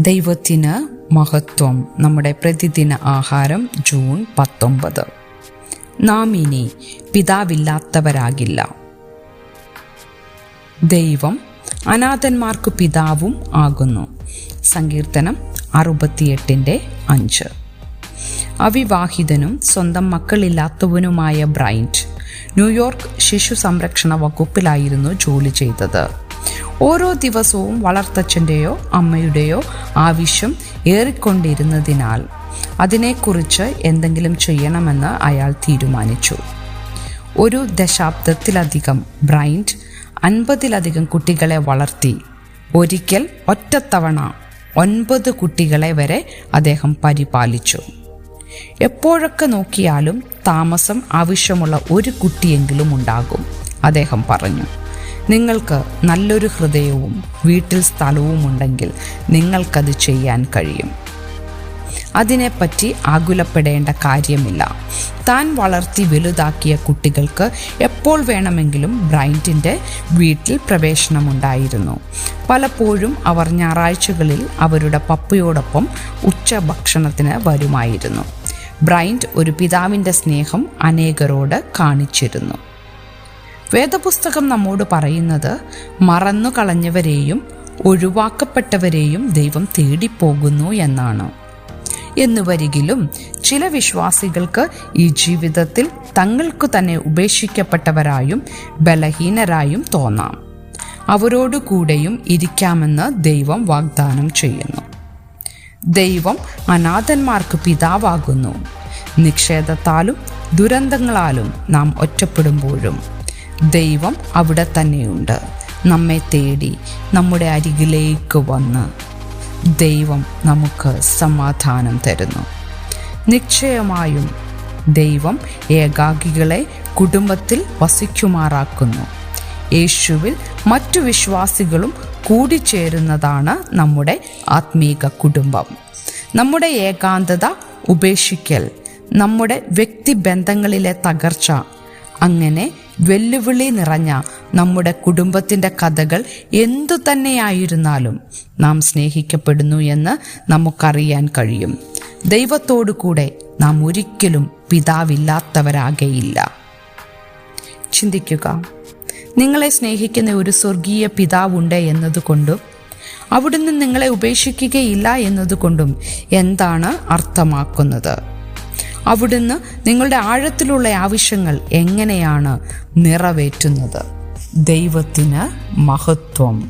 ദൈവത്തിന് മഹത്വം നമ്മുടെ പ്രതിദിന ആഹാരം ജൂൺ പത്തൊമ്പത്. നാം ഇനി പിതാവില്ലാത്തവരാകില്ല. ദൈവം അനാഥന്മാർക്ക് പിതാവും ആകുന്നു. സങ്കീർത്തനം അറുപത്തിയെട്ടിന്റെ അഞ്ച്. അവിവാഹിതനും സ്വന്തം മക്കളില്ലാത്തവനുമായ ബ്രൈന്റ് ന്യൂയോർക്ക് ശിശു സംരക്ഷണ വകുപ്പിലായിരുന്നു ജോലി ചെയ്തത്. ഓരോ ദിവസവും വളർത്തച്ഛന്റെയോ അമ്മയുടെയോ ആവശ്യം ഏറിക്കൊണ്ടിരുന്നതിനാൽ അതിനെക്കുറിച്ച് എന്തെങ്കിലും ചെയ്യണമെന്ന് അയാൾ തീരുമാനിച്ചു. ഒരു ദശാബ്ദത്തിലധികം ബ്രൈൻഡ് അൻപതിലധികം കുട്ടികളെ വളർത്തി. ഒരിക്കൽ ഒറ്റത്തവണ ഒൻപത് കുട്ടികളെ വരെ അദ്ദേഹം പരിപാലിച്ചു. എപ്പോഴൊക്കെ നോക്കിയാലും താമസം ആവശ്യമുള്ള ഒരു കുട്ടിയെങ്കിലും ഉണ്ടാകും അദ്ദേഹം പറഞ്ഞു. നിങ്ങൾക്ക് നല്ലൊരു ഹൃദയവും വീട്ടിൽ സ്ഥലവും ഉണ്ടെങ്കിൽ നിങ്ങൾക്കത് ചെയ്യാൻ കഴിയും. അതിനെപ്പറ്റി ആകുലപ്പെടേണ്ട കാര്യമില്ല. താൻ വളർത്തി വലുതാക്കിയ കുട്ടികൾക്ക് എപ്പോൾ വേണമെങ്കിലും ബ്രൈന്റിന്റെ വീട്ടിൽ പ്രവേശനമുണ്ടായിരുന്നു. പലപ്പോഴും അവർ ഞായറാഴ്ചകളിൽ അവരുടെ പപ്പയോടൊപ്പം ഉച്ചഭക്ഷണത്തിന് വരുമായിരുന്നു. ബ്രൈന്റ് ഒരു പിതാവിന്റെ സ്നേഹം അനേകരോട് കാണിച്ചിരുന്നു. വേദപുസ്തകം നമ്മോട് പറയുന്നത് മറന്നു കളഞ്ഞവരെയും ഒഴിവാക്കപ്പെട്ടവരെയും ദൈവം തേടിപ്പോകുന്നു എന്നാണ്. എന്നുവരികിലും ചില വിശ്വാസികൾക്ക് ഈ ജീവിതത്തിൽ തങ്ങൾക്കു തന്നെ ഉപേക്ഷിക്കപ്പെട്ടവരായും ബലഹീനരായും തോന്നാം. അവരോടു കൂടെയും ഇരിക്കാമെന്ന് ദൈവം വാഗ്ദാനം ചെയ്യുന്നു. ദൈവം അനാഥന്മാർക്ക് പിതാവാകുന്നു. നിക്ഷേപത്താലും ദുരന്തങ്ങളാലും നാം ഒറ്റപ്പെടുമ്പോഴും ദൈവം അവിടെ തന്നെയുണ്ട്. നമ്മെ തേടി നമ്മുടെ അരികിലേക്ക് വന്ന് ദൈവം നമുക്ക് സമാധാനം തരുന്നു. നിശ്ചയമായും ദൈവം ഏകാഗികളെ കുടുംബത്തിൽ വസിക്കുമാറാക്കുന്നു. യേശുവിൽ മറ്റു വിശ്വാസികളും കൂടിച്ചേരുന്നതാണ് നമ്മുടെ ആത്മീക കുടുംബം. നമ്മുടെ ഏകാന്തത ഉപേക്ഷിക്കൽ നമ്മുടെ വ്യക്തിബന്ധങ്ങളിലെ തകർച്ച അങ്ങനെ വെല്ലുവിളി നിറഞ്ഞ നമ്മുടെ കുടുംബത്തിന്റെ കഥകൾ എന്തു തന്നെയായിരുന്നാലും നാം സ്നേഹിക്കപ്പെടുന്നു എന്ന് നമുക്കറിയാൻ കഴിയും. ദൈവത്തോടു കൂടെ നാം ഒരിക്കലും പിതാവില്ലാത്തവരാകയില്ല. ചിന്തിക്കുക. നിങ്ങളെ സ്നേഹിക്കുന്ന ഒരു സ്വർഗീയ പിതാവുണ്ട് എന്നതുകൊണ്ടും? അവിടുന്ന് നിങ്ങളെ ഉപേക്ഷിക്കുകയില്ല എന്നതുകൊണ്ടും എന്താണ് അർത്ഥമാക്കുന്നത്? അവിടുന്ന് നിങ്ങളുടെ ആഴത്തിലുള്ള ആവശ്യങ്ങൾ എങ്ങനെയാണ് നിറവേറ്റുന്നത്? ദൈവത്തിന് മഹത്വം.